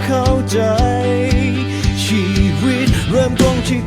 เตือนให้เราเข้าใจ ชีวิตเริ่มต้นที่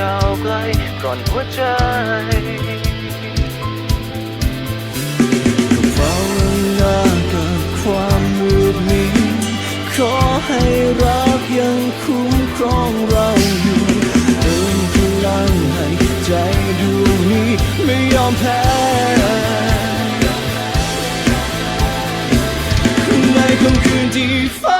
ยาวไกลก่อนหัวใจเฝ้าหน้ากับความมืดมิดขอให้รักยังคุ้มครองเราอยู่เติมพลังให้ใจดวงนี้ไม่ยอมแพ้ในค่ำคืนที่ฟ้า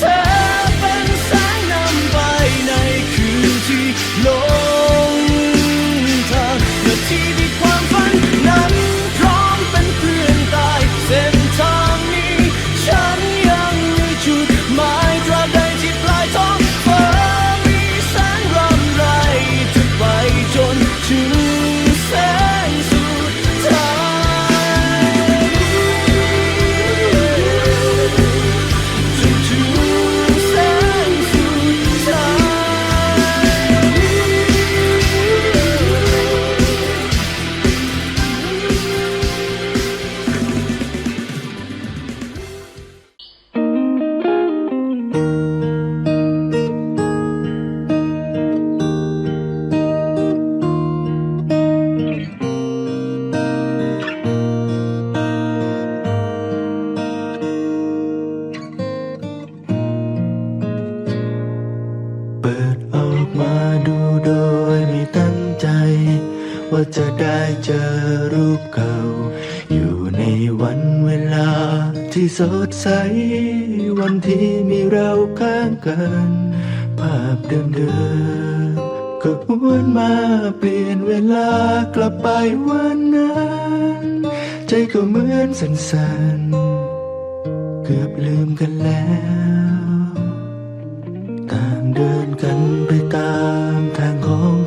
มาดูโดยไม่ตั้งใจ ว่าจะได้เจอรูปเก่า อยู่ในวันเวลาที่สดใส วันที่มีเราข้างกัน ภาพเดิมๆก็หวนมาเปลี่ยนเวลากลับไปวันนั้น ใจก็เหมือนสั่นๆ เกือบลืมกันแล้ว ต่างเดินกันไป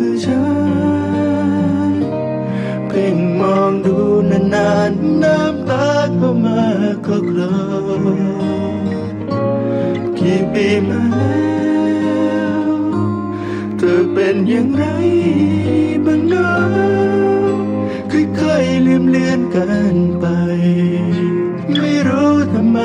คือฉัน เพ่งมองดูนานๆน้ำตาก็มาก็คลอกี่ปีมาแล้วเธอเป็นอย่างไรบ้างนะค่อยๆลืมเลือนกันไป ไม่รู้ทำไม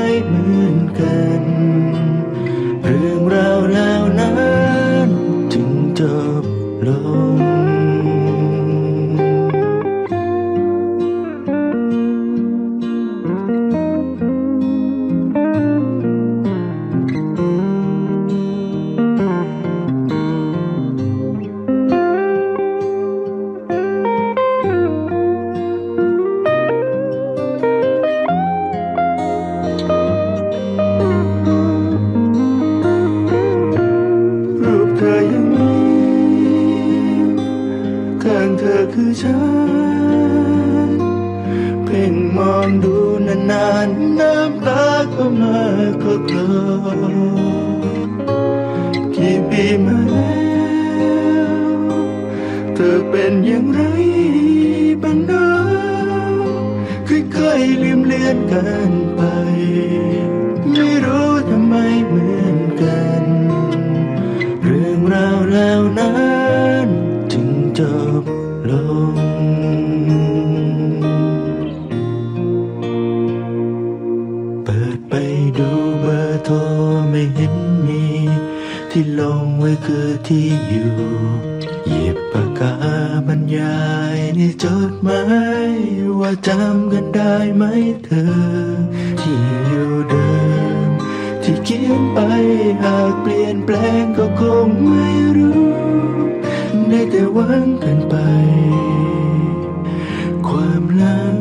ข้างเธอคือฉัน เพ่งมองดูนานๆ น้ำตาก็มาก็กลอกี่ปีมาแล้วเธอเป็นอย่างไรบ้างนะค่อยๆลืมเลือนกันไป ที่อยู่หยิบปากกาบรรยายในจดหมายว่าจำกันได้ไหมเธอ ที่อยู่เดิม ที่เขียนไปหากเปลี่ยนแปลงก็คงไม่รู้ได้แต่หวังกันไป ความลัง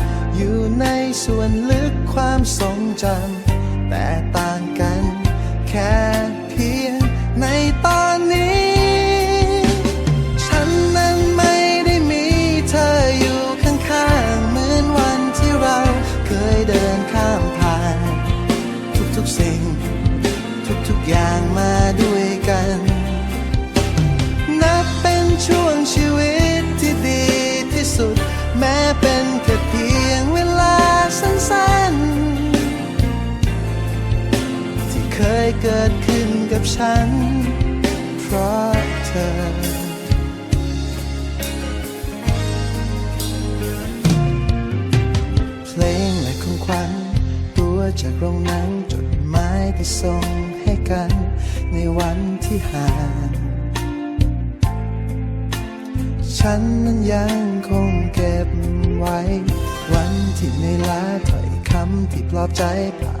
อยู่ในส่วนลึกความทรงจำแต่ต่างกันแค่เพียง กับฉัน เพราะเธอ เพลงและของขวัญตัวจากโรงหนังจดหมายที่ส่งให้กัน ในวันที่ห่างฉันนั้นยังคงเก็บไว้ วันที่ในลาถ้อยคำที่ปลอบใจภา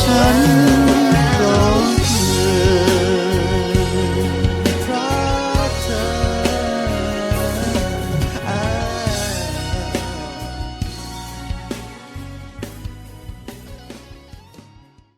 ฉัน